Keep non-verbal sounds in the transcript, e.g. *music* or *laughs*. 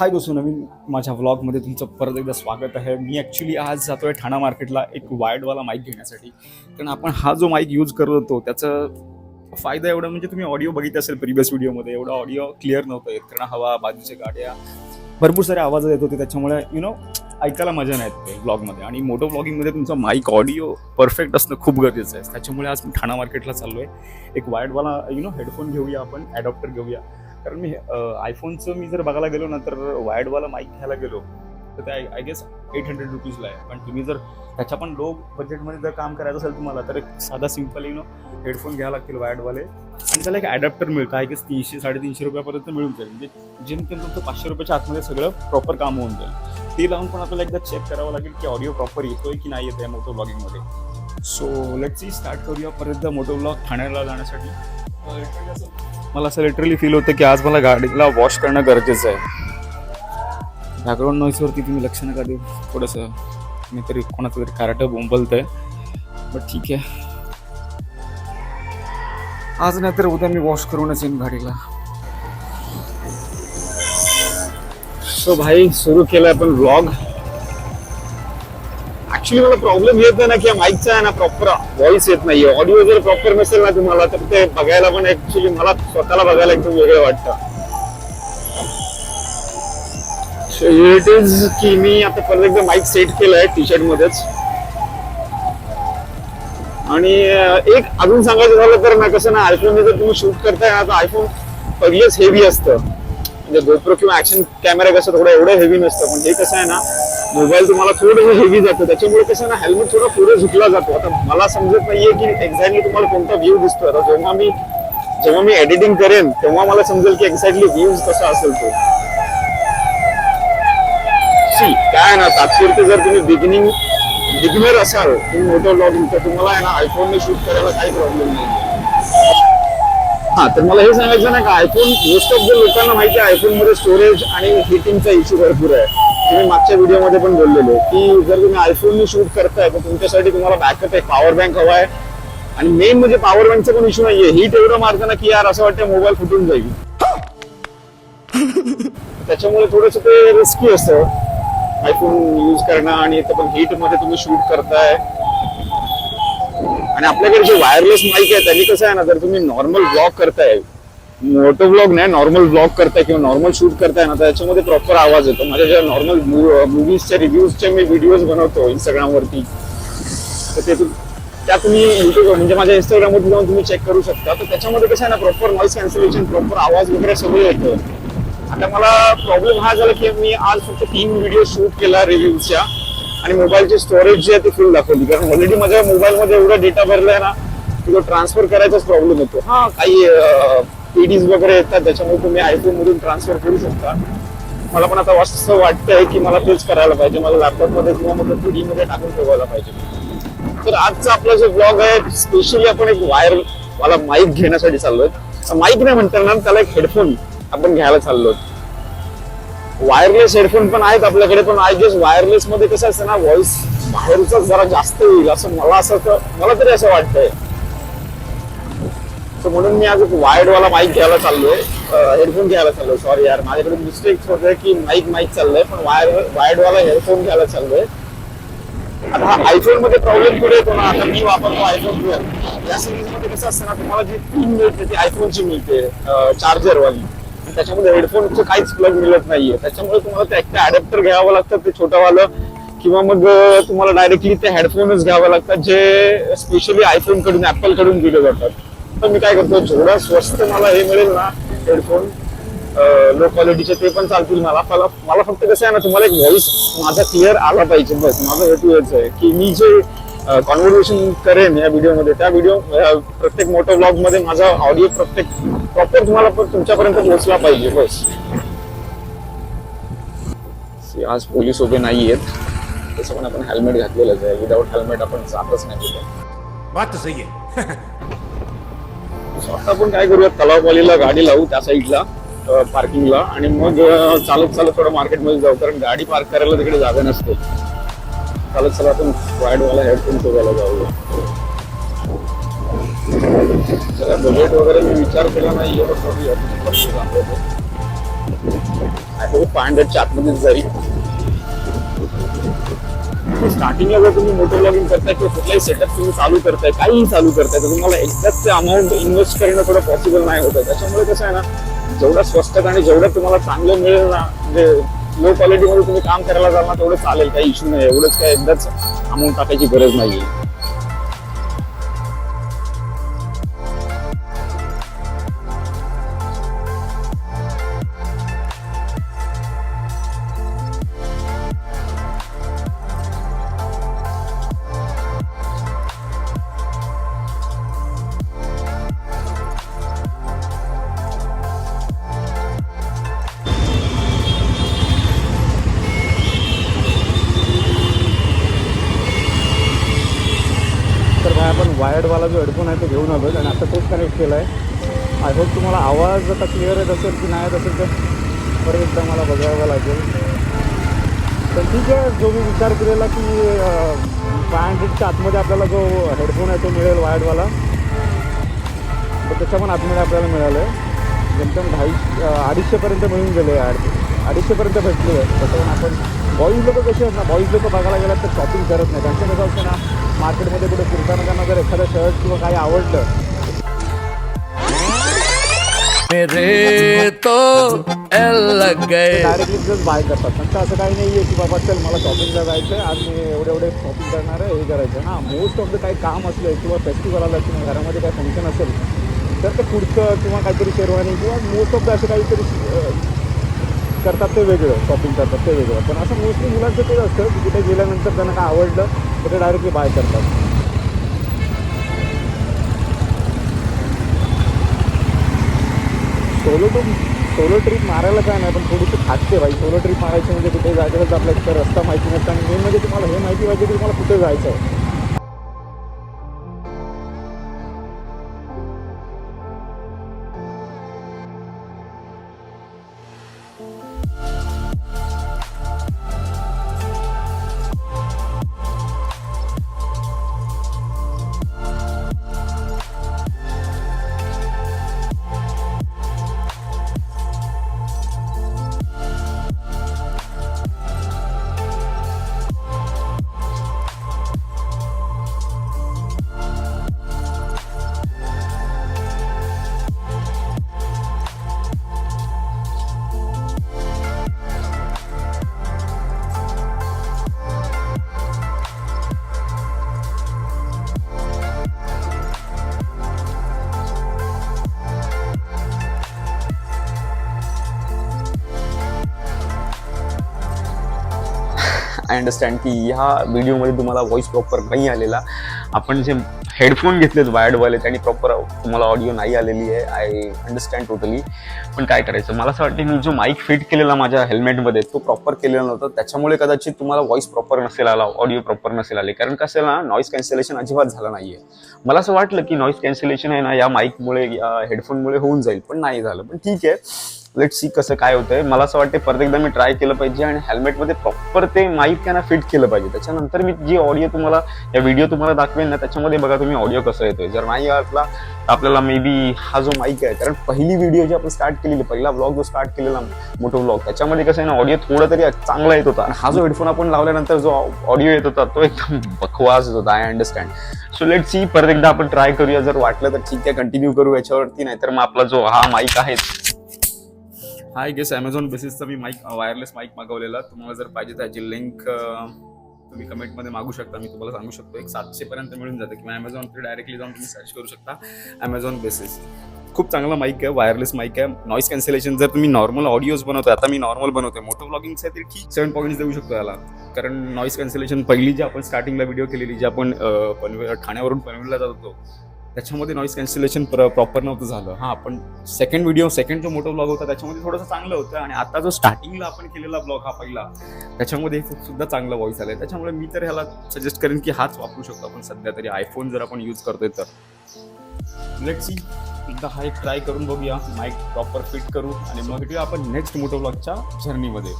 हाय दोस्तों नवीन माझ्या व्लॉगमध्ये तुमचं परत एकदा स्वागत आहे. मी ॲक्च्युली आज जातो आहे ठाणा मार्केटला एक वायर्डवाला माईक घेण्यासाठी. कारण आपण हा जो माईक यूज करत होतो त्याचं फायदा एवढा म्हणजे तुम्ही ऑडिओ बघित असेल प्रिव्हियस व्हिडिओमध्ये एवढा ऑडिओ क्लिअर नव्हतं येत. कारण हवा बाजूच्या गाड्या भरपूर सारे आवाज येत होते. त्याच्यामुळे यु नो ऐकायला मजा नाही येत ब्लॉगमध्ये आणि मोटो ब्लॉगिंगमध्ये तुमचा माईक ऑडिओ परफेक्ट असणं खूप गरजेचं आहे. त्याच्यामुळे आज मी ठाणा मार्केटला चाललो आहे एक वायर्डवाला यु नो हेडफोन घेऊया आपण ॲडॉप्टर घेऊया. कारण मी आयफोनचं मी जर बघायला गेलो ना तर वायर्डवाला माईक घ्यायला गेलो तर ते आय गेस एट हंड्रेड रुपीजला आहे. पण तुम्ही जर त्याच्या पण लो बजेटमध्ये जर काम करायचं असेल तुम्हाला तर एक साधा सिंपल यु नो हेडफोन घ्यावं लागतील वायर्डवाले आणि त्याला एक ॲडॅप्टर मिळतं. आय गेस तीनशे साडेतीनशे रुपयापर्यंत मिळून जाईल. म्हणजे जेमतेम तुमचं पाचशे रुपयाच्या आतमध्ये सगळं प्रॉपर काम होऊन जाईल. ते लावून पण आपल्याला एकदा चेक करावं लागेल की ऑडिओ प्रॉपर येतोय की नाही येत आहे मोटो ब्लॉगिंगमध्ये सो लेट्स सी स्टार्ट करूया परत मोटो ब्लॉग ठाण्याला जाण्यासाठी. मला असं लिटरली फील होतं की आज मला गाडीला वॉश करणं गरजेचं आहे. बॅकग्राऊंड नॉईसवरती तुम्ही लक्ष नका देऊ. थोडंसं मी तरी कोणाचं तरी कराटं बोंबलत आहे बट ठीक आहे. आज नाही तर उद्या मी वॉश करूनच येईन गाडीला. सो भाई सुरू केलाय आपण व्लॉग ऍक्च्युली मला प्रॉब्लेम येत नाही ना की माईकचा आहे ना प्रॉपर व्हॉइस येत नाहीये. ऑडिओ जर प्रॉपर नसेल ना तुम्हाला तर ते बघायला पण ऍक्च्युली मला स्वतःला बघायला एकदम वेगळं वाटतं. इट इज की मी आता परत एकदा माईक सेट केलाय टी शर्ट मध्येच. आणि एक अजून सांगायचं झालं तर ना कसं ना आयफोन जर तुम्ही शूट करताय ना तर आयफोन पहिलेच हेवी असतं. म्हणजे गोप्रो किंवा ऍक्शन कॅमेरा कसं थोडं एवढं हेवी नसतं. पण हे कसं आहे ना मोबाईल तुम्हाला थोडं हेवी जातं. त्याच्यामुळे कसं ना हेल्मेट थोडा पुढे झुकला जातो. आता मला समजत नाहीये की एक्झॅक्टली तुम्हाला कोणता व्ह्यू दिसतो आता जेव्हा मी जेव्हा मी एडिटिंग करेन तेव्हा मला समजेल की एक्झॅक्टली व्ह्यूज कसा असेल तो. सी काय आहे ना तात्पुरते जर तुम्ही बिगिनिंग बिगिनर असाल तुम्ही मोठं ब्लॉगिंग तर तुम्हाला आहे ना आयफोनने शूट करायला काही प्रॉब्लेम नाही. हा तर मला हे सांगायचं ना का आयफोन मोस्ट ऑफ द लोकांना माहिती आहे आयफोनमध्ये स्टोरेज आणि हिटिंगचा इश्यू भरपूर आहे. तुम्ही मागच्या व्हिडिओमध्ये पण बोललेलो की जर तुम्ही आयफोनने शूट करताय तर तुमच्यासाठी तुम्हाला बॅकअप एक पॉवर बँक हवा आहे. आणि मेन म्हणजे पॉवर बँकचा पण इश्यू नाहीये. हीट एवढं मारतं ना की यार असं वाटतं मोबाईल फुटून जाईल. त्याच्यामुळे थोडस ते रिस्की असतं. आयफोन यूज करणं आणि पण हीटमध्ये तुम्ही शूट करताय. आणि आपल्याकडे जे वायरलेस माईक आहे त्यांनी कसं आहे ना जर तुम्ही नॉर्मल ब्लॉग करताय मोठं ब्लॉग नाही नॉर्मल ब्लॉग करताय किंवा नॉर्मल शूट करताय ना तर त्याच्यामध्ये प्रॉपर आवाज येतो. माझ्या ज्या नॉर्मल मुव्हीजच्या रिव्ह्यूजचे मी व्हिडिओज बनवतो इंस्टाग्रामवरती तर ते त्या तुम्ही युट्यूब म्हणजे माझ्या इंस्टाग्रामवरती जाऊन तुम्ही चेक करू शकता. तर त्याच्यामध्ये कसं आहे ना प्रॉपर नॉईस कॅन्सलेशन प्रॉपर आवाज वगैरे सगळं येतं. आता मला प्रॉब्लेम हा झाला की मी आज फक्त तीन व्हिडिओ शूट केला रिव्ह्यूच्या आणि मोबाईलची स्टोरेज जी आहे ती फुल दाखवली. कारण ऑलरेडी माझ्या मोबाईलमध्ये एवढा डेटा भरलाय ना की तो ट्रान्सफर करायचाच प्रॉब्लेम येतो हा. काही E पीडीज वगैरे येतात त्याच्यामुळे तुम्ही आयफोन मधून ट्रान्सफर करू शकता. मला पण आता असं वाटतंय की मला तेच करायला पाहिजे. मला लॅपटॉपमध्ये किंवा मग पीडी मध्ये टाकून ठेवायला पाहिजे. तर आजचा आपला जो ब्लॉग आहे स्पेशली आपण एक वायर मला माईक घेण्यासाठी चाललोय. माईक नाही म्हणता येणार त्याला एक हेडफोन आपण घ्यायला चाललोय. वायरलेस हेडफोन पण आहेत आपल्याकडे पण आय गेस वायरलेस मध्ये कसं असतं ना व्हॉइस बाहेरचा जरा जास्त येईल असं मला असं मला तरी असं वाटतंय. म्हणून मी आज एक वायर्ड वाला माईक घ्यायला चाललोय. हेडफोन घ्यायला चाललोय. सॉरी यार माझ्याकडे मिस्टेक होत की माईक माईक चाललंय पण वायर वायर्ड वाला हेडफोन घ्यायला चाललोय. आता हा आयफोनमध्ये प्रॉब्लेम पुढे येतो ना आता मी वापरतो आयफोन ट्वेल्व या सिरीजमध्ये कसं असतं ना तुम्हाला जी पिन मिळते ती आयफोनची मिळते चार्जर वाली त्याच्यामध्ये हेडफोनचं काहीच प्लग मिळत नाहीये. त्याच्यामुळे तुम्हाला ते एकटा अडॅप्टर घ्यावं लागतं ते छोटंवालं. किंवा मग तुम्हाला डायरेक्टली ते हेडफोनच घ्यावं लागतात जे स्पेशली आयफोनकडून ऍपलकडून दिले जातात. तर मी काय करतो जेवढा स्वस्त मला हे मिळेल ना हेडफोन लो क्वालिटीचे ते पण चालतील. मला मला मला फक्त कसं आहे ना तुम्हाला एक व्हॉइस माझा क्लिअर आला पाहिजे बस. माझा हेतू हेच आहे की मी जे कॉन्व्हर्सेशन करेन या व्हिडिओमध्ये त्या व्हिडिओ प्रत्येक मोठ्या ब्लॉगमध्ये माझा ऑडिओ प्रत्येक प्रॉपर तुम्हाला तुमच्यापर्यंत पोहोचला पाहिजे बस. आज पोलीस उभे नाही आहेत. तसं पण आपण हेल्मेट घातलेलंच आहे. विदाऊट हेल्मेट आपण जातच नाही बात सही आहे. *laughs* आता आपण काय करूया तलावपालीला गाडी लावू त्या साईडला पार्किंगला आणि मग चालत चालत थोडं मार्केटमध्ये जाऊ कारण गाडी पार्क करायला तिकडे जागा नसते. चालत चला आपण वाईडवाला हेडफोन शोधायला जाऊया बजेट वगैरे मी विचार केला नाही. आय होप फाय हंड्रेडच्या आतमध्येच जाईल. स्टार्टिंगला जर तुम्ही मोटर लॉगिंग करताय किंवा कुठलाही सेटअप तुम्ही चालू करताय काहीही चालू करताय तर तुम्हाला एकदाच ते अमाऊंट इन्व्हेस्ट करणं थोडं पॉसिबल नाही होतं त्याच्यामुळे कसं आहे ना जेवढं स्वस्तात आणि जेवढं तुम्हाला चांगलं मिळेल ना म्हणजे लो क्वालिटीमध्ये तुम्ही काम करायला जाल ना तेवढं चालेल काही इश्यू नाही एवढंच काय एकदाच अमाऊंट टाकायची गरज नाहीये. वायर्डवाला जो हेडफोन आहे तो घेऊन आलो आणि आता तोच कनेक्ट केला आहे आय होप तुम्हाला आवाज आता क्लिअर येत असेल की नाही येत असेल तर परत एकदा मला बघावं लागेल. तर ठीक आहे जो मी विचार केलेला की फाय हंड्रेडच्या आतमध्ये आपल्याला जो हेडफोन आहे तो मिळेल वायर्डवाला तर त्याच्या पण आतमध्ये आपल्याला मिळालं आहे एकदम ढाई अडीचशेपर्यंत मिळून गेले आहे अडीचशेपर्यंत भेटले आहे त्याच्यावर आपण बॉईज लोक कसे आहेत ना? बॉईज लोक बघायला गेलात तर शॉपिंग करत नाही त्यांचं कसं असतं ना मार्केटमध्ये कुठे फिरताना त्यांना जर एखादं शर्ट किंवा काही आवडलं. मेरे तो एल लग गए। डायरेक्टली जस्ट बाय करतात त्यांचं असं काही नाही आहे की बाबा चल मला शॉपिंगला जायचं आहे आज मी एवढे एवढे शॉपिंग करणार आहे हे करायचं आहे. हां मोस्ट ऑफ द काही काम असलं किंवा फेस्टिवल आलं किंवा घरामध्ये काही फंक्शन असेल तर ते कुर्तं किंवा काहीतरी शेरवानी किंवा मोस्ट ऑफ द असं काहीतरी करतात ते वेगळं शॉपिंग करतात ते वेगळं. पण असं मोस्टली मुलांचं तेच असतं की तिथे गेल्यानंतर त्यांना काय आवडलं तर ते डायरेक्टली बाय करतात. सोलो टू सोलो ट्रिप मारायला काय नाही पण थोडीशी खाते भाई सोलो ट्रिप मारायची म्हणजे कुठे जायचं तर आपला रस्ता माहिती नसतं आणि मेन म्हणजे तुम्हाला हे माहिती पाहिजे की तुम्हाला कुठे जायचं आहे. आय अंडरस्टँड की ह्या व्हिडिओमध्ये तुम्हाला व्हॉइस प्रॉपर नाही आलेला. आपण जे हेडफोन घेतलेत वायर्डवाले त्यांनी प्रॉपर तुम्हाला ऑडिओ नाही आलेली आहे. आय अंडरस्टँड टोटली पण काय करायचं? मला असं वाटतं मी जो माईक फिट केलेला माझ्या हेल्मेटमध्ये तो प्रॉपर केलेला नव्हता. त्याच्यामुळे कदाचित तुम्हाला व्हॉइस प्रॉपर नसेल आला ऑडिओ प्रॉपर नसेल आले. कारण कसं आहे ना नॉईस कॅन्सलेशन अजिबात झालं नाही आहे मला असं वाटलं की नॉईस कॅन्सलेशन आहे ना या माईकमुळे या हेडफोनमुळे होऊन जाईल पण नाही झालं. पण ठीक आहे. लेट सी कसं काय होतंय. मला असं वाटतं परत एकदा मी ट्राय केलं पाहिजे आणि हेल्मेटमध्ये प्रॉपर ते माईक त्यांना फिट केलं पाहिजे. त्याच्यानंतर मी जी ऑडिओ तुम्हाला या व्हिडिओ तुम्हाला दाखवेल ना त्याच्यामध्ये बघा तुम्ही ऑडिओ कसं येतोय. जर नाही वाटला तर आपल्याला मे बी हा जो माईक आहे कारण पहिली व्हिडिओ जी आपण स्टार्ट केलेली पहिला ब्लॉग जो स्टार्ट केलेला मोठो ब्लॉग त्याच्यामध्ये कसं आहे ना ऑडिओ थोडा तरी चांगला येत होता. आणि हा जो हेडफोन आपण लावल्यानंतर जो ऑडिओ येत होता तो एकदम बकवास येत होता I understand so let see परत एकदा आपण ट्राय करूया. जर वाटलं तर ठीक आहे कंटिन्यू करू याच्यावरती नाही तर मग आपला जो हा माईक आहे हा आय गेस ॲमेझॉन बेसिसचा मी माईक वायरलेस माईक मागवलेला. तुम्हाला जर पाहिजे त्याची लिंक तुम्ही कमेंटमध्ये मागू शकता. मी तुम्हाला सांगू शकतो एक सातशेपर्यंत मिळून जातं. किंवा ॲमेझॉनकडे डायरेक्टली जाऊन तुम्ही सर्च करू शकता. ॲमेझॉन बेसिस खूप चांगला माईक आहे वायरलेस माईक आहे. नॉईस कॅन्सलेशन जर तुम्ही नॉर्मल ऑडिओज बनवतो आता मी नॉर्मल बनवतोय. मोठं ब्लॉगिंगचं आहे तरी ठीक सेवन पॉईंट्स देऊ शकतो याला. कारण नॉईस कॅन्सलेशन पहिली जी आपण स्टार्टिंगला व्हिडिओ केलेली जी आपण पनवे ठाण्यावरून पनवेलला जात होतो त्याच्यामध्ये नॉईस कॅन्सलेशन प्रॉपर नव्हतं झालं. हां पण सेकंड व्हिडिओ सेकंड जो मोठा ब्लॉग होता त्याच्यामध्ये थोडंसं चांगलं होतं आणि आता जो स्टार्टिंगला आपण केलेला ब्लॉग हा पहिला त्याच्यामध्ये सुद्धा चांगला व्हॉइस आहे त्याच्यामुळे मी तर ह्याला सजेस्ट करेन की हाच वापरू शकतो आपण सध्या तरी. आयफोन जर आपण यूज करतोय तर. लेट सी एकदा हा एक ट्राय करून बघूया. माईक प्रॉपर फिट करू आणि मग भेटूया आपण नेक्स्ट मोटो ब्लॉगच्या जर्नीमध्ये